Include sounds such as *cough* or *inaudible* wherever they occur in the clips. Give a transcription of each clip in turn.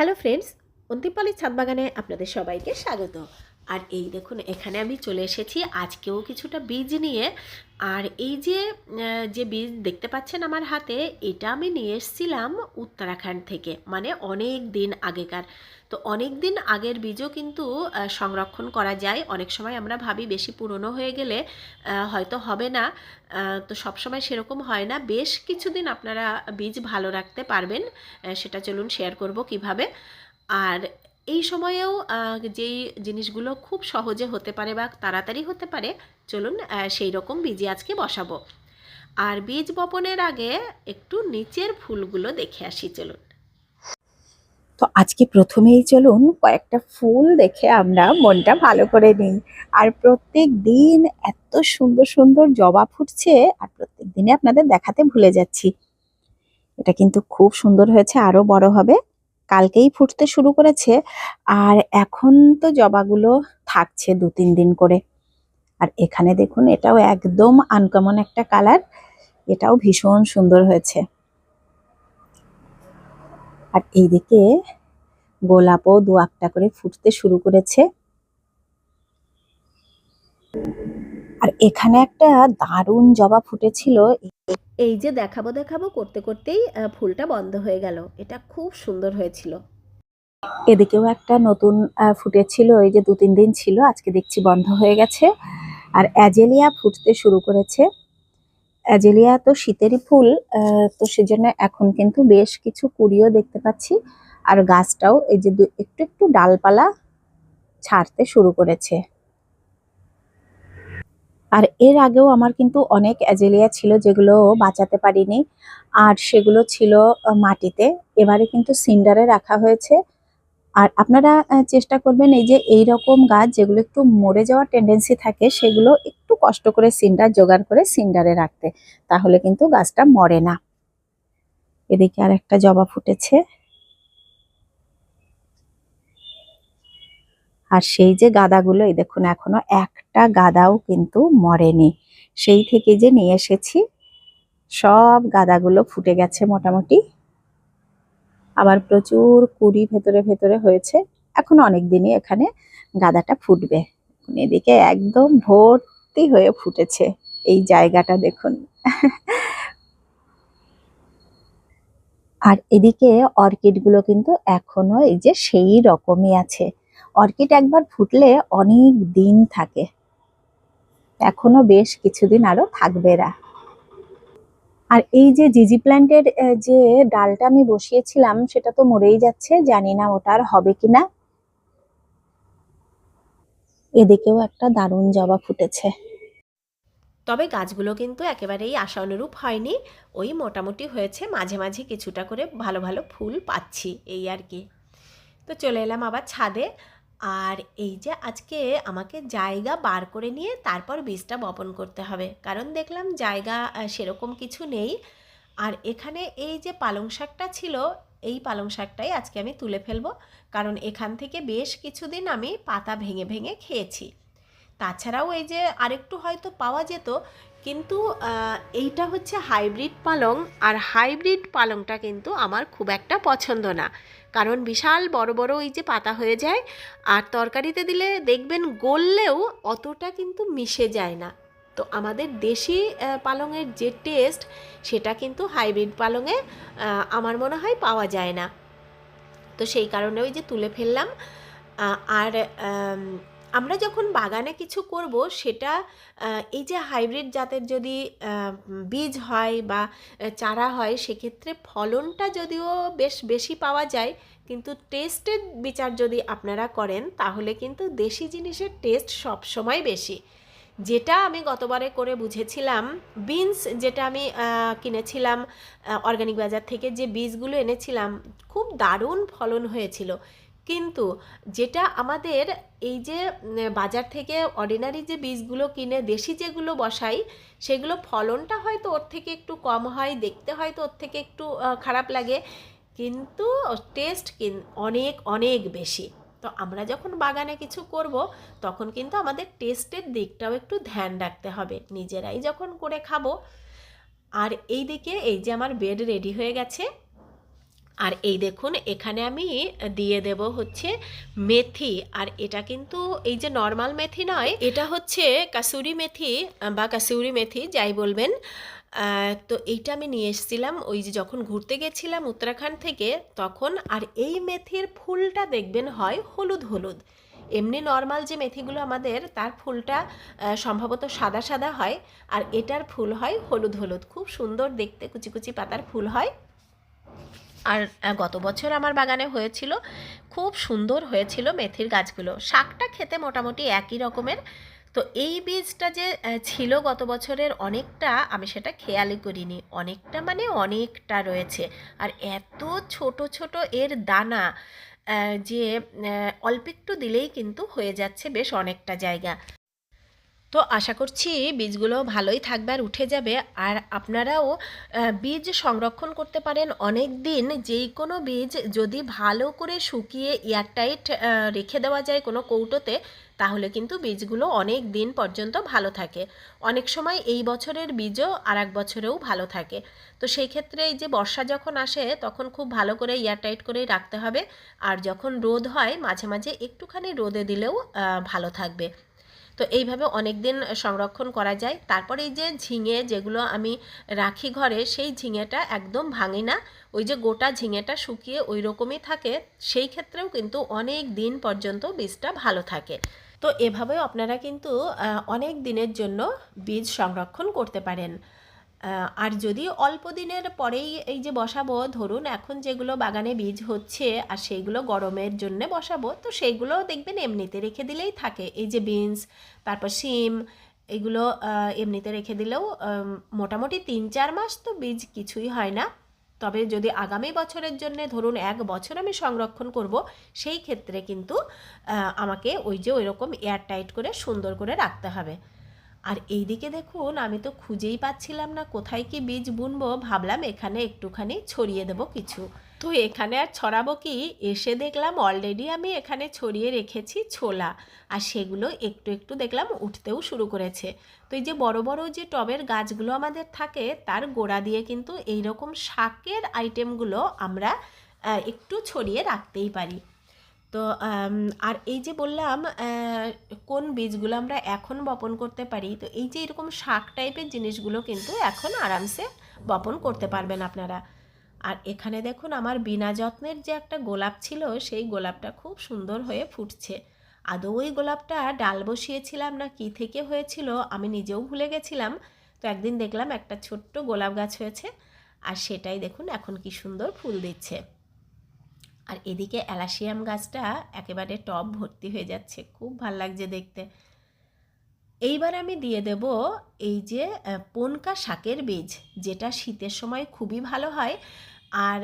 Hello friends অন্তিমপালি ছাদ বাগানে আপনাদের সবাইকে স্বাগত। আর এই দেখুন, এখানে আমি চলে এসেছি। আজকেও কিছুটা বীজ নিয়ে। আর এই যে যে বীজ দেখতে পাচ্ছেন আমার হাতে, এটা আমি নিয়ে এসেছিলাম উত্তরাখণ্ড থেকে মানে অনেক দিন আগেকার। তো অনেক দিন আগের বীজও কিন্তু সংরক্ষণ করা যায়। অনেক সময় আমরা ভাবি বেশি পুরনো হয়ে গেলে হয়তো হবে না। তো সবসময় সেরকম হয় না। বেশ কিছুদিন আপনারা বীজ ভালো রাখতে পারবেন। সেটা চলুন শেয়ার করব কীভাবে। আর এই সময়েও যেই জিনিসগুলো খুব সহজে হতে পারে বা তাড়াতাড়ি হতে পারে, চলুন সেই রকম বীজই আজকে বসাবো। আর বীজ বপনের আগে একটু নিচের ফুলগুলো দেখে আসি, চলুন। তো আজকে প্রথমেই চলুন কয়েকটা ফুল দেখে আমরা মনটা ভালো করে নিই। আর প্রত্যেক দিন এত সুন্দর সুন্দর জবা ফুটছে, আর প্রত্যেক দিনে আপনাদের দেখাতে ভুলে যাচ্ছি। এটা কিন্তু খুব সুন্দর হয়েছে, আরও বড় হবে। কালকেই ফুটতে শুরু করেছে। আর এখন তো জবাগুলো থাকছে দু, তিন দিন করে। আর এখানে দেখুন, এটাও একদম আনকমন একটা কালার এটাও ভীষণ সুন্দর হয়েছে। আর এইদিকে গোলাপও দু একটা করে ফুটতে শুরু করেছে। আর এখানে একটা দারুণ জবা ফুটেছিল। এই যে দেখাবো দেখাবো করতে করতেই ফুলটা বন্ধ হয়ে গেল। এটা খুব সুন্দর হয়েছিল। এদিকেও একটা নতুন ফুটেছিল এই যে দু তিন দিন ছিল, আজকে দেখছি বন্ধ হয়ে গেছে। আর অ্যাজেলিয়া ফুটতে শুরু করেছে। অ্যাজেলিয়া তো শীতেরই ফুল তো সেজন্য এখন কিন্তু বেশ কিছু কুড়িও দেখতে পাচ্ছি। আর গাছটাও এই যে একটু একটু ডালপালা ছাড়তে শুরু করেছে। আর এর আগেও আমার কিন্তু অনেক অ্যাজেলিয়া ছিল যেগুলো বাঁচাতে পারিনি। আর সেগুলো ছিল মাটিতে। এবারে কিন্তু সিন্ডারে রাখা হয়েছে। আর আপনারা চেষ্টা করবেন এই যে এই রকম গাছ যেগুলো একটু মরে যাওয়ার টেন্ডেন্সি থাকে, সেগুলো একটু কষ্ট করে সিন্ডার জোগাড় করে সিন্ডারে রাখতে। তাহলে কিন্তু গাছটা মরে না। এদিকে আর একটা জবা ফুটেছে। আর সেই যে গাদাগুলো, এই দেখুন এখনও একটা গাদাও কিন্তু মরেনি। সেই থেকে যে নিয়ে এসেছি, সব গাদাগুলো ফুটে গেছে মোটামুটি। আবার প্রচুর কুড়ি ভেতরে ভেতরে হয়েছে। এখন অনেক দিনই এখানে গাদাটা ফুটবে। এদিকে একদম ভর্তি হয়ে ফুটেছে এই জায়গাটা দেখুন। আর এদিকে অর্কিডগুলো কিন্তু এখনও এই যে সেই রকমই আছে। অর্কিড একবার ফুটলে অনেক দিন থাকে। এখনও বেশ কিছুদিন আরও থাকবে এরা। আর এই যে জিজি প্ল্যান্টের যে ডালটা আমি বসিয়েছিলাম, সেটা তো মরেই যাচ্ছে, জানি না ওটা আর হবে কিনা। এদিকেও একটা দারুণ জবা ফুটেছে। তবে গাছগুলো কিন্তু একেবারেই আশা অনুরূপ হয়নি। ওই মোটামুটি হয়েছে, মাঝে মাঝে কিছুটা করে ভালো ভালো ফুল পাচ্ছি, এই আর কি। তো চলে এলাম আবার ছাদে। আর এই যে আজকে আমাকে জায়গা বার করে নিয়ে তারপর বীজটা বপন করতে হবে। কারণ দেখলাম জায়গা সেরকম কিছু নেই। আর এখানে এই যে পালং শাকটা ছিল, এই পালং শাকটাই আজকে আমি তুলে ফেলব। কারণ এখান থেকে বেশ কিছুদিন আমি পাতা ভেঙে ভেঙে খেয়েছি। তাছাড়াও এই যে আরেকটু হয়তো পাওয়া যেত কিন্তু এইটা হচ্ছে হাইব্রিড পালং আর হাইব্রিড পালংটা কিন্তু আমার খুব একটা পছন্দ না। কারণ বিশাল বড় বড় ওই যে পাতা হয়ে যায় আর তরকারিতে দিলে দেখবেন গললেও অতটা কিন্তু মিশে যায় না। তো আমাদের দেশি পালংয়ের যে টেস্ট সেটা কিন্তু হাইব্রিড পালংয়ে আমার মনে হয় পাওয়া যায় না। তো সেই কারণে ওই যে তুলে ফেললাম। আর আমরা যখন বাগানে কিছু করব, সেটা এই যে হাইব্রিড জাতের যদি বীজ হয় বা চারা হয়, সেক্ষেত্রে ফলনটা যদিও বেশ বেশি পাওয়া যায়, কিন্তু টেস্টের বিচার যদি আপনারা করেন, তাহলে কিন্তু দেশি জিনিসের টেস্ট সবসময় বেশি। যেটা আমি গতবারে করে বুঝেছিলাম, বিনস যেটা আমি কিনেছিলাম অর্গানিক বাজার থেকে যে বীজগুলো এনেছিলাম, খুব দারুণ ফলন হয়েছিল। কিন্তু যেটা আমাদের এই যে বাজার থেকে অর্ডিনারি যে বীজগুলো কিনে দেশি যেগুলো বসাই, সেগুলো ফলনটা হয়তো ওর থেকে একটু কম হয়, দেখতে হয়তো ওর থেকে একটু খারাপ লাগে। কিন্তু টেস্ট কিন, অনেক অনেক বেশি। তো আমরা যখন বাগানে কিছু করব, তখন কিন্তু আমাদের টেস্টের দিকটাও একটু ধ্যান রাখতে হবে। নিজেরাই যখন করে খাব। আর এই দিকে এই যে আমার বেড রেডি হয়ে গেছে। আর এই দেখুন, এখানে আমি দিয়ে দেব হচ্ছে মেথি। আর এটা কিন্তু এই যে নর্মাল মেথি নয়, এটা হচ্ছে কাসুরি মেথি বা কাসুরি মেথি, যাই বলবেন। তো এইটা আমি নিয়ে এসেছিলাম ওই যে যখন ঘুরতে গেছিলাম উত্তরাখণ্ড থেকে, তখন আর এই মেথির ফুলটা দেখবেন হয় হলুদ হলুদ। এমনি নর্মাল যে মেথিগুলো আমাদের, তার ফুলটা সম্ভবত সাদা সাদা হয়, আর এটার ফুল হয় হলুদ হলুদ। খুব সুন্দর দেখতে, কুচি কুচি পাতার ফুল হয়। আর গত বছর আমার বাগানে হয়েছিল, খুব সুন্দর হয়েছিল মেথির গাছগুলো। শাকটা খেতে মোটামুটি একই রকমের। তো এই বীজটা যে ছিল গত বছরের অনেকটা, আমি সেটা খেয়ালই করিনি। অনেকটা মানে অনেকটা রয়েছে। আর এত ছোট ছোট এর দানা যে অল্প একটু দিলেই কিন্তু হয়ে যাচ্ছে বেশ অনেকটা জায়গা। তো আশা করছি বীজগুলো ভালোই থাকবে আর উঠে যাবে। আর আপনারাও বীজ সংরক্ষণ করতে পারেন অনেক দিন যেই কোনো বীজ যদি ভালো করে শুকিয়ে এয়ারটাইট রেখে দেওয়া যায় কোনো কৌটোতে, তাহলে কিন্তু বীজগুলো অনেক দিন পর্যন্ত ভালো থাকে। অনেক সময় এই বছরের বীজও আর এক বছরেও ভালো থাকে। তো সেই ক্ষেত্রে এই যে বর্ষা যখন আসে, তখন খুব ভালো করে এয়ারটাইট করেই রাখতে হবে। আর যখন রোদ হয়, মাঝে মাঝে একটুখানি রোদে দিলেও ভালো থাকবে। তো এইভাবে অনেক দিন সংরক্ষণ করা যায়। তারপরে এই যে ঝিঙে যেগুলো আমি রাখি ঘরে, সেই ঝিঙেটা একদম ভাঙি না। ওই যে গোটা ঝিঙেটা শুকিয়ে ওই রকমই থাকে, সেই ক্ষেত্রেও কিন্তু অনেক দিন পর্যন্ত বীজটা ভালো থাকে। তো এভাবেও আপনারা কিন্তু অনেক দিনের জন্য বীজ সংরক্ষণ করতে পারেন। আর যদি অল্প দিনের পরেই এই যে বসাবো, ধরুন এখন যেগুলো বাগানে বীজ হচ্ছে আর সেইগুলো গরমের জন্য বসাবো, তো সেইগুলো দেখবেন এমনিতে রেখে দিলেই থাকে। এই যে বিনস, তারপর শিম, এগুলো এমনিতে রেখে দিলেও মোটামুটি তিন চার মাস তো বীজ কিছুই হয় না। তবে যদি আগামী বছরের জন্য ধরুন এক বছর আমি সংরক্ষণ করব, সেই ক্ষেত্রে কিন্তু আমাকে ওই যে ওই রকম এয়ার টাইট করে সুন্দর করে রাখতে হবে। আর এইদিকে দেখুন, আমি তো খুঁজেই পাচ্ছিলাম না কোথায় কি বীজ বুনবো, ভাবলাম এখানে একটুখানি ছড়িয়ে দেবো কিছু। তো এখানে আর ছড়াবো কি? এসে দেখলাম অলরেডি আমি এখানে ছড়িয়ে রেখেছি ছোলা, আর সেগুলো একটু একটু দেখলাম উঠতেও শুরু করেছে। তো এই যে বড় বড় যে টবের গাছগুলো আমাদের থাকে, তার গোড়া দিয়ে কিন্তু এই রকম শাকের আইটেমগুলো আমরা একটু ছড়িয়ে রাখতেই পারি। তো আর এই যে বললাম কোন বীজগুলো আমরা এখন বপন করতে পারি, তো এই যে এরকম শাক টাইপের জিনিসগুলো কিন্তু এখন আরামসে বপন করতে পারবেন আপনারা। আর এখানে দেখুন, আমার বিনা যত্নের যে একটা গোলাপ ছিল, সেই গোলাপটা খুব সুন্দর হয়ে ফুটছে। আদৌ ওই গোলাপটা ডাল বসিয়েছিলাম না কি থেকে হয়েছিল, আমি নিজেও ভুলে গেছিলাম। তো একদিন দেখলাম একটা ছোট্ট গোলাপ গাছ হয়েছে, আর সেটাই দেখুন এখন কি সুন্দর ফুল দিচ্ছে। আর এদিকে অ্যালাসিয়াম গাছটা একেবারে টব ভর্তি হয়ে যাচ্ছে। খুব ভালো লাগছে দেখতে। এইবার আমি দিয়ে দেব এই যে পনকা শাকের বীজ, যেটা শীতের সময় খুবই ভালো হয়। আর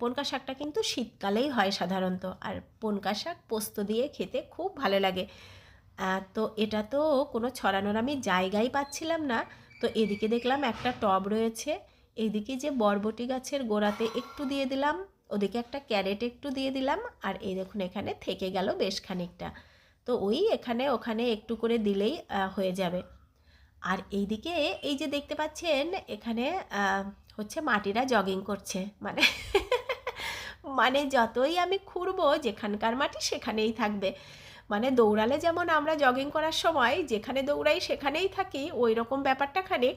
পনকা শাকটা কিন্তু শীতকালেই হয় সাধারণত। আর পনকা শাক পোস্ত দিয়ে খেতে খুব ভালো লাগে। তো এটা তো কোনো ছড়ানোর আমি জায়গাই পাচ্ছিলাম না। তো এদিকে দেখলাম একটা টব রয়েছে। এইদিকে যে বরবটি গাছের গোড়াতে একটু দিয়ে দিলাম। ওদিকে একটা ক্যারেট একটু দিয়ে দিলাম, আর এই দেখুন এখানে থেকে গেল বেশ খানিকটা। তো ওই এখানে ওখানে একটু করে দিলেই হয়ে যাবে। আর এইদিকে এই যে দেখতে পাচ্ছেন, এখানে হচ্ছে মাটিরা জগিং করছে। মানে মানে যতই আমি খুঁড়বো, যেখানকার মাটি সেখানেই থাকবে। মানে দৌড়ালে যেমন আমরা জগিং করার সময় যেখানে দৌড়াই সেখানেই থাকি ওই রকম ব্যাপারটা খানিক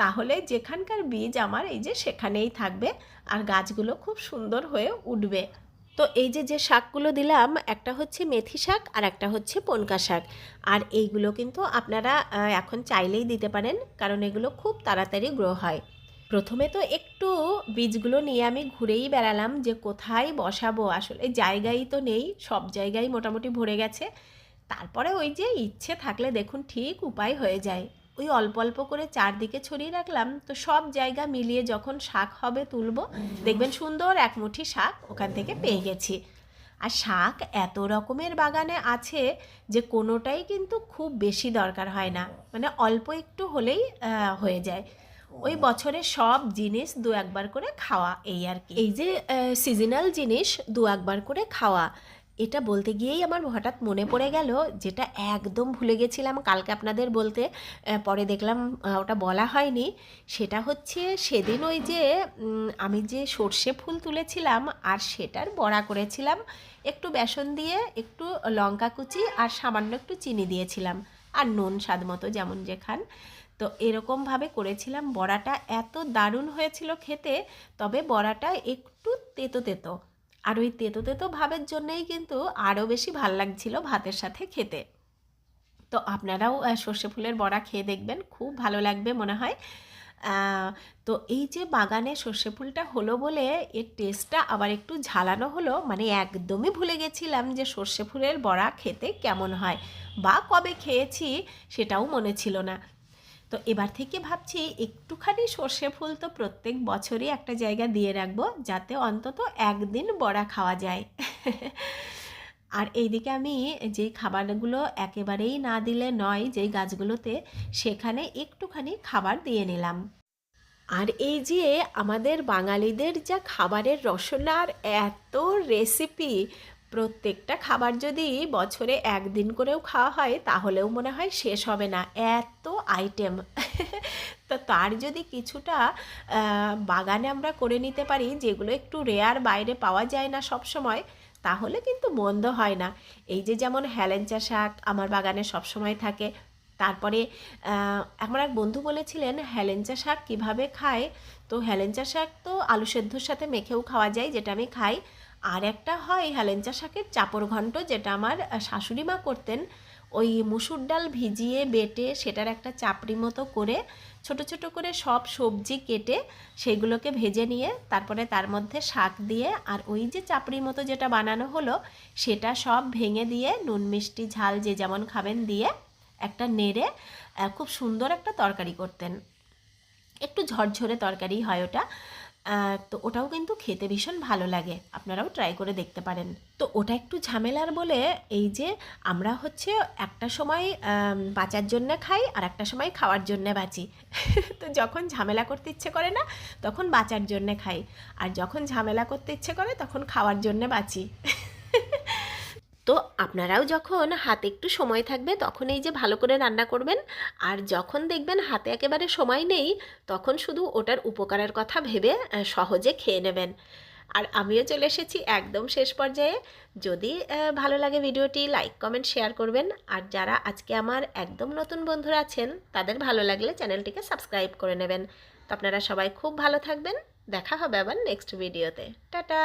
তাহলে যেখানকার বীজ আমার এই যে সেখানেই থাকবে আর গাছগুলো খুব সুন্দর হয়ে উঠবে। তো এই যে যে শাকগুলো দিলাম, একটা হচ্ছে মেথি শাক আর একটা হচ্ছে পনকা শাক। আর এইগুলো কিন্তু আপনারা এখন চাইলেই দিতে পারেন, কারণ এগুলো খুব তাড়াতাড়ি গ্রো হয়। প্রথমে তো একটু বীজগুলো নিয়ে আমি ঘুরেই বেড়ালাম যে কোথায় বসাবো। আসলে জায়গাই তো নেই, সব জায়গায় মোটামুটি ভরে গেছে। তারপরে ওই যে ইচ্ছে থাকলে দেখুন ঠিক উপায় হয়ে যায়। ওই অল্প অল্প করে চারদিকে ছড়িয়ে রাখলাম, তো সব জায়গা মিলিয়ে যখন শাক হবে তুলবো, দেখবেন সুন্দর এক মুঠি শাক ওখান থেকে পেয়ে গেছি। আর শাক এত রকমের বাগানে আছে যে কোনোটাই কিন্তু খুব বেশি দরকার হয় না। মানে অল্প একটু হলেই হয়ে যায়। ওই বছরে সব জিনিস দু একবার করে খাওয়া এই আর কি। এই যে সিজনাল জিনিস দু একবার করে খাওয়া এটা বলতে গিয়েই আমার হঠাৎ মনে পড়ে গেল যেটা একদম ভুলে গেছিলাম কালকে আপনাদের বলতে পরে দেখলাম ওটা বলা হয়নি। সেটা হচ্ছে সেদিন ওই যে আমি যে সর্ষে ফুল তুলেছিলাম আর সেটার বড়া করেছিলাম একটু বেসন দিয়ে একটু লঙ্কা কুচি আর সামান্য একটু চিনি দিয়েছিলাম আর নুন স্বাদ মতো যেমন যে খান। তো এরকমভাবে করেছিলাম। বড়াটা এত দারুণ হয়েছিল খেতে, তবে বড়াটা একটু তেতো তেতো। আর ওই তেতো তেতো ভাবের জন্যেই কিন্তু আরও বেশি ভালো লাগছিল ভাতের সাথে খেতে। তো আপনারাও সর্ষে ফুলের বড়া খেয়ে দেখবেন, খুব ভালো লাগবে মনে হয়। তো এই যে বাগানে সর্ষে ফুলটা হলো বলে এর টেস্টটা আবার একটু ঝালানো হলো মানে একদমই ভুলে গেছিলাম যে সর্ষে ফুলের বড়া খেতে কেমন হয় বা কবে খেয়েছি সেটাও মনে ছিল না। তো এবার থেকে ভাবছি একটুখানি সর্ষে ফুল তো প্রত্যেক বছরই একটা জায়গা দিয়ে রাখব যাতে অন্তত একদিন বড়া খাওয়া যায়। আর এইদিকে আমি যেই খাবারগুলো একেবারেই না দিলে নয় যেই গাছগুলোতে, সেখানে একটুখানি খাবার দিয়ে নিলাম। আর এই যে আমাদের বাঙালিদের যা খাবারের রসনার এত রেসিপি প্রত্যেকটা খাবার যদি বছরে একদিন করেও খাওয়া হয়, তাহলেও মনে হয় শেষ হবে না। এত আইটেম *laughs* তো তার যদি কিছুটা বাগানে আমরা করে নিতে পারি, যেগুলো একটু রেয়ার বাইরে পাওয়া যায় না সব সময় তাহলে কিন্তু মন্দ হয় না। এই যে যেমন হ্যালেঞ্চা শাক আমার বাগানে সব সময় থাকে, তারপরে আমার এক বন্ধু বলেছিলেন হ্যালেঞ্চা শাক কীভাবে খায়? তো হেলেঞ্চা শাক তো আলু সেদ্ধর সাথে মেখেও খাওয়া যায়, যেটা আমি খাই। আর একটা হয় হেলেঞ্চা শাকের চাপড় ঘন্ট, যেটা আমার শাশুড়ি মা করতেন। ওই মুসুর ডাল ভিজিয়ে বেটে সেটার একটা চাপড়ি মতো করে, ছোট ছোট করে সব সবজি কেটে সেগুলোকে ভেজে নিয়ে, তারপরে তার মধ্যে শাক দিয়ে আর ওই যে চাপড়ি মতো যেটা বানানো হলো, সেটা সব ভেঙে দিয়ে নুন, মিষ্টি, ঝাল যে যেমন খাবেন দিয়ে একটা নেড়ে খুব সুন্দর একটা তরকারি করতেন। একটু ঝরঝরে তরকারি হয় ওটা। তো ওটাও কিন্তু খেতে ভীষণ ভালো লাগে। আপনারাও ট্রাই করে দেখতে পারেন। তো ওটা একটু ঝামেলার বলে এই যে আমরা হচ্ছে একটা সময় বাঁচার জন্যে খাই আর একটা সময় খাওয়ার জন্যে বাঁচি। *laughs* তো যখন ঝামেলা করতে ইচ্ছে করে না, তখন বাঁচার জন্যে খাই। আর যখন ঝামেলা করতে ইচ্ছে করে, তখন খাওয়ার জন্য বাঁচি। *laughs* তো আপনারাও যখন হাতে একটু সময় থাকবে, তখন এই যে ভালো করে রান্না করবেন। আর যখন দেখবেন হাতে একেবারে সময় নেই, তখন শুধু ওটার উপকারের কথা ভেবে সহজে খেয়ে নেবেন। আর আমিও চলে এসেছি একদম শেষ পর্যায়ে। যদি ভালো লাগে ভিডিওটি, লাইক, কমেন্ট, শেয়ার করবেন। আর যারা আজকে আমার একদম নতুন বন্ধুরা আছেন, তাদের ভালো লাগলে চ্যানেলটিকে সাবস্ক্রাইব করে নেবেন। তো আপনারা সবাই খুব ভালো থাকবেন। দেখা হবে আবার নেক্সট ভিডিওতে। টাটা!